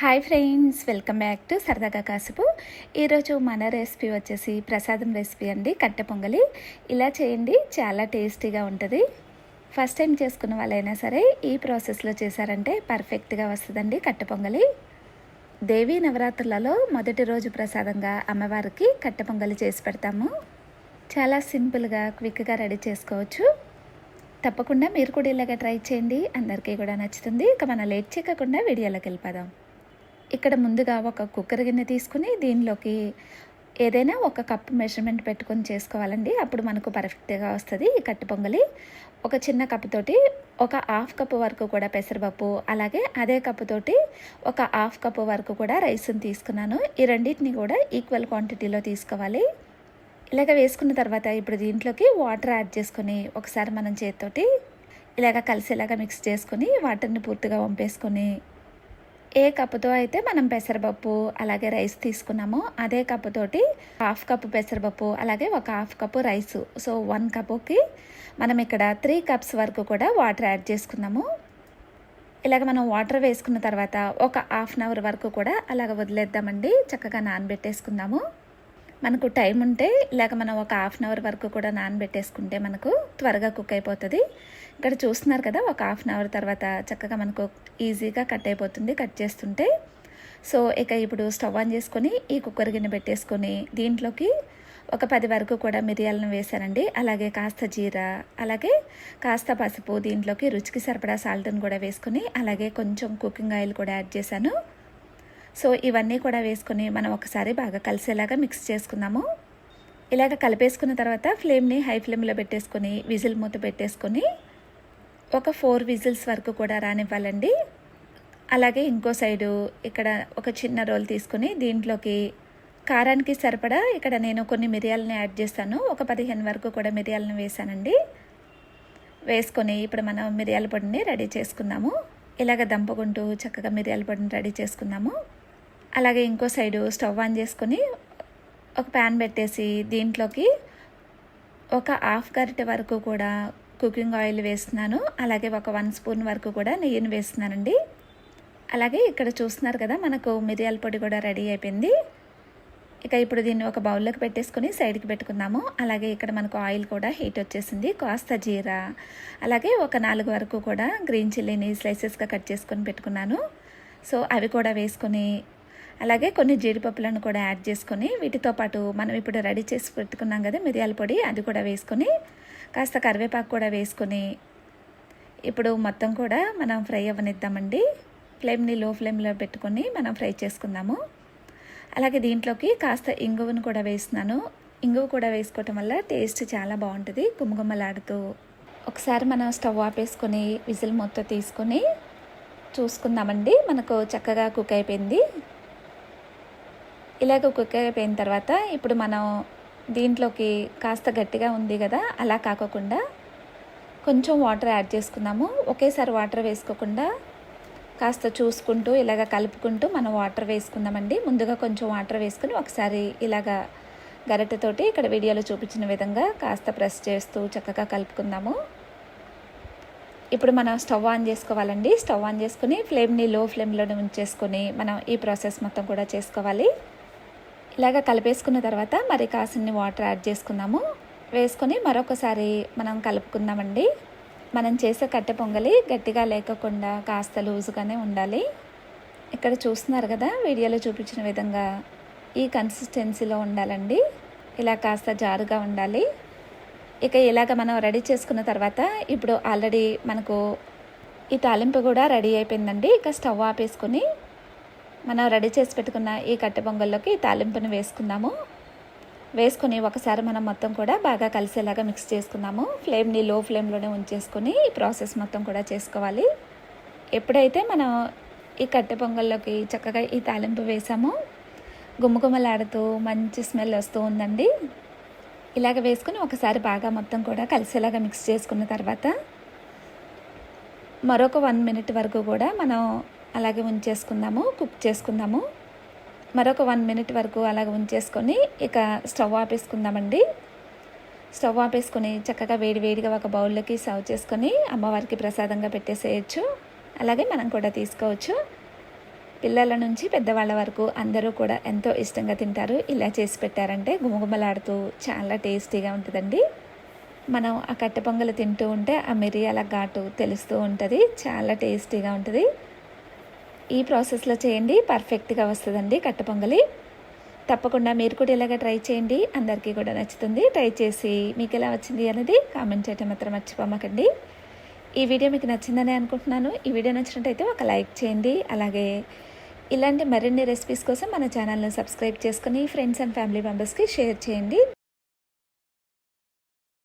Hi friends welcome back to Saradaga Kasupu. ఈరోజు మన recipe వచ్చేసి ప్రసాదం రెసిపీ అండి కట్టె పొంగలి. ఇలా చేయండి చాలా టేస్టీగా ఉంటుంది. ఫస్ట్ టైం చేసుకున్న వాళ్ళైనా సరే ఈ ప్రాసెస్లో చేశారంటే పర్ఫెక్ట్గా వస్తుందండి కట్టె పొంగలి. దేవీ నవరాత్రులలో మొదటి రోజు ప్రసాదంగా అమ్మవారికి కట్టె పొంగలి చేసి పెడతాము. చాలా సింపుల్గా క్విక్గా రెడీ చేసుకోవచ్చు. తప్పకుండా మీరు కూడా ఇలాగ ట్రై చేయండి. అందరికీ కూడా నచ్చుతుంది. ఇక మనం లేట్ చేయకుండా వీడియోలోకి వెళ్ళిపోదాం. ఇక్కడ ముందుగా ఒక కుక్కర్ గిన్నె తీసుకుని దీనిలోకి ఏదైనా ఒక కప్ మెజర్మెంట్ పెట్టుకొని చేసుకోవాలండి. అప్పుడు మనకు పర్ఫెక్ట్గా వస్తుంది ఈ కట్టు పొంగలి. ఒక చిన్న కప్పుతోటి ఒక హాఫ్ కప్పు వరకు కూడా పెసరపప్పు అలాగే అదే కప్పుతోటి ఒక హాఫ్ కప్పు వరకు కూడా రైస్ని తీసుకున్నాను. ఈ రెండింటిని కూడా ఈక్వల్ క్వాంటిటీలో తీసుకోవాలి. ఇలాగ వేసుకున్న తర్వాత ఇప్పుడు దీంట్లోకి వాటర్ యాడ్ చేసుకొని ఒకసారి మనం చేతితోటి ఇలాగ కలిసేలాగా మిక్స్ చేసుకొని వాటర్ని పూర్తిగా వంపేసుకొని ఏ కప్పుతో అయితే మనం పెసరపప్పు అలాగే రైస్ తీసుకున్నామో అదే కప్పుతోటి హాఫ్ కప్పు పెసరపప్పు అలాగే ఒక half cup rice. So one కప్పుకి మనం ఇక్కడ త్రీ కప్స్ వరకు కూడా వాటర్ యాడ్ చేసుకున్నాము. ఇలాగ మనం వాటర్ వేసుకున్న తర్వాత ఒక హాఫ్ అన్ అవర్ వరకు కూడా అలాగ వదిలేద్దామండి. చక్కగా నానబెట్టేసుకుందాము. మనకు టైం ఉంటే ఇలాగ మనం ఒక హాఫ్ అన్ అవర్ వరకు కూడా నానబెట్టేసుకుంటే మనకు త్వరగా కుక్ అయిపోతుంది. ఇక్కడ చూస్తున్నారు కదా ఒక హాఫ్ అన్ అవర్ తర్వాత చక్కగా మనకు ఈజీగా కట్ అయిపోతుంది కట్ చేస్తుంటే. సో ఇక ఇప్పుడు స్టవ్ ఆన్ చేసుకొని ఈ కుక్కర్ గిన్నె పెట్టేసుకొని దీంట్లోకి ఒక పది వరకు కూడా మిరియాలను వేసానండి అలాగే కాస్త జీర అలాగే కాస్త పసుపు దీంట్లోకి రుచికి సరిపడా సాల్ట్ని కూడా వేసుకొని అలాగే కొంచెం కుకింగ్ ఆయిల్ కూడా యాడ్ చేశాను. సో ఇవన్నీ కూడా వేసుకొని మనం ఒకసారి బాగా కలిసేలాగా మిక్స్ చేసుకుందాము. ఇలాగ కలిపేసుకున్న తర్వాత ఫ్లేమ్ని హై ఫ్లేమ్లో పెట్టేసుకొని విజిల్ మూత పెట్టేసుకొని ఒక ఫోర్ విజిల్స్ వరకు కూడా రానివ్వాలండి. అలాగే ఇంకో సైడు ఇక్కడ ఒక చిన్న రోల్ తీసుకొని దీంట్లోకి కారానికి సరిపడా ఇక్కడ నేను కొన్ని మిరియాలని యాడ్ చేస్తాను. ఒక పదిహేను వరకు కూడా మిరియాలను వేసానండి. వేసుకొని ఇప్పుడు మనం మిరియాల పొడిని రెడీ చేసుకుందాము. ఇలాగ దంపుకుంటూ చక్కగా మిరియాల పొడిని రెడీ చేసుకుందాము. అలాగే ఇంకో సైడు స్టవ్ ఆన్ చేసుకొని ఒక ప్యాన్ పెట్టేసి దీంట్లోకి ఒక హాఫ్ గరిటె వరకు కూడా కుకింగ్ ఆయిల్ వేస్తున్నాను. అలాగే ఒక వన్ స్పూన్ వరకు కూడా నెయ్యిని వేస్తున్నానండి. అలాగే ఇక్కడ చూస్తున్నారు కదా మనకు మిరియాల పొడి కూడా రెడీ అయిపోయింది. ఇక ఇప్పుడు దీన్ని ఒక బౌల్లోకి పెట్టేసుకొని సైడ్కి పెట్టుకుందాము. అలాగే ఇక్కడ మనకు ఆయిల్ కూడా హీట్ వచ్చేసింది కాస్త జీరా. అలాగే ఒక నాలుగు వరకు కూడా గ్రీన్ చిల్లీని స్లైసెస్గా కట్ చేసుకొని పెట్టుకున్నాను. సో అవి కూడా వేసుకొని అలాగే కొన్ని జీడిపప్పులను కూడా యాడ్ చేసుకొని వీటితో పాటు మనం ఇప్పుడు రెడీ చేసి పెట్టుకున్నాం కదా మిరియాల పొడి అది కూడా వేసుకొని కాస్త కరివేపాకు కూడా వేసుకొని ఇప్పుడు మొత్తం కూడా మనం ఫ్రై అవ్వనిద్దామండి. ఫ్లేమ్ని లో ఫ్లేమ్లో పెట్టుకొని మనం ఫ్రై చేసుకుందాము. అలాగే దీంట్లోకి కాస్త ఇంగువను కూడా వేస్తున్నాను. ఇంగువ కూడా వేసుకోవటం వల్ల టేస్ట్ చాలా బాగుంటుంది గుమ్మగుమ్మలాడుతూ ఒకసారి మనం స్టవ్ ఆపేసుకొని విజిల్ మొత్తం తీసుకొని చూసుకుందామండి. మనకు చక్కగా కుక్ అయిపోయింది. ఇలాగ కుక్ అయిపోయిన తర్వాత ఇప్పుడు మనం దీంట్లోకి కాస్త గట్టిగా ఉంది కదా అలా కాకోకుండా కొంచెం వాటర్ యాడ్ చేసుకుందాము. ఒకేసారి వాటర్ వేసుకోకుండా కాస్త చూసుకుంటూ ఇలాగ కలుపుకుంటూ మనం వాటర్ వేసుకుందామండి. ముందుగా కొంచెం వాటర్ వేసుకుని ఒకసారి ఇలాగ గరిటెతోటి ఇక్కడ వీడియోలో చూపించిన విధంగా కాస్త ప్రెస్ చేస్తూ చక్కగా కలుపుకుందాము. ఇప్పుడు మనం స్టవ్ ఆన్ చేసుకోవాలండి. స్టవ్ ఆన్ చేసుకుని ఫ్లేమ్ని లో ఫ్లేమ్లోనే ఉంచేసుకొని మనం ఈ ప్రాసెస్ మొత్తం కూడా చేసుకోవాలి. ఇలాగ కలిపేసుకున్న తర్వాత మరి కాసిన్ని వాటర్ యాడ్ చేసుకుందాము. వేసుకొని మరొకసారి మనం కలుపుకుందామండి. మనం చేసే కట్టె పొంగలి గట్టిగా లేకుండా కాస్త లూజుగానే ఉండాలి. ఇక్కడ చూస్తున్నారు కదా వీడియోలో చూపించిన విధంగా ఈ కన్సిస్టెన్సీలో ఉండాలండి. ఇలా కాస్త జారుగా ఉండాలి. ఇక ఇలాగ మనం రెడీ చేసుకున్న తర్వాత ఇప్పుడు ఆల్రెడీ మనకు ఈ తాలింపు కూడా రెడీ అయిపోయిందండి. ఇక స్టవ్ ఆపేసుకొని మనం రెడీ చేసి పెట్టుకున్న ఈ కట్టె పొంగల్లోకి తాలింపుని వేసుకుందాము. వేసుకొని ఒకసారి మనం మొత్తం కూడా బాగా కలిసేలాగా మిక్స్ చేసుకుందాము. ఫ్లేమ్ని లో ఫ్లేమ్లోనే ఉంచేసుకొని ఈ ప్రాసెస్ మొత్తం కూడా చేసుకోవాలి. ఎప్పుడైతే మనం ఈ కట్టె పొంగల్లోకి చక్కగా ఈ తాలింపు వేసామో గుమ్మగుమ్మలాడుతూ మంచి స్మెల్ వస్తూ ఉందండి. ఇలాగ వేసుకుని ఒకసారి బాగా మొత్తం కూడా కలిసేలాగా మిక్స్ చేసుకున్న తర్వాత మరొక వన్ మినిట్ వరకు కూడా మనం అలాగే ఉంచేసుకుందాము కుక్ చేసుకుందాము. మరొక వన్ మినిట్ వరకు అలాగ ఉంచేసుకొని ఇక స్టవ్ ఆపేసుకుందామండి. స్టవ్ ఆపేసుకొని చక్కగా వేడి వేడిగా ఒక బౌల్లోకి సర్వ్ చేసుకొని అమ్మవారికి ప్రసాదంగా పెట్టేసేయచ్చు. అలాగే మనం కూడా తీసుకోవచ్చు. పిల్లల నుంచి పెద్దవాళ్ళ వరకు అందరూ కూడా ఎంతో ఇష్టంగా తింటారు. ఇలా చేసి పెట్టారంటే గుమగుమలాడుతూ చాలా టేస్టీగా ఉంటుందండి. మనం ఆ కట్టె పొంగలు తింటూ ఉంటే ఆ మిరియాల ఘాటు తెలుస్తూ ఉంటుంది. చాలా టేస్టీగా ఉంటుంది. ఈ ప్రాసెస్లో చేయండి. పర్ఫెక్ట్గా వస్తుందండి కట్ట పొంగలి. తప్పకుండా మీరు కూడా ఇలాగ ట్రై చేయండి. అందరికీ కూడా నచ్చుతుంది. ట్రై చేసి మీకు ఎలా వచ్చింది అనేది కామెంట్ చేయటం మాత్రం మర్చిపోమకండి. ఈ వీడియో మీకు నచ్చిందని అనుకుంటున్నాను. ఈ వీడియో నచ్చినట్టయితే ఒక లైక్ చేయండి. అలాగే ఇలాంటి మరిన్ని రెసిపీస్ కోసం మన ఛానల్ని సబ్స్క్రైబ్ చేసుకుని ఫ్రెండ్స్ అండ్ ఫ్యామిలీ మెంబర్స్కి షేర్ చేయండి.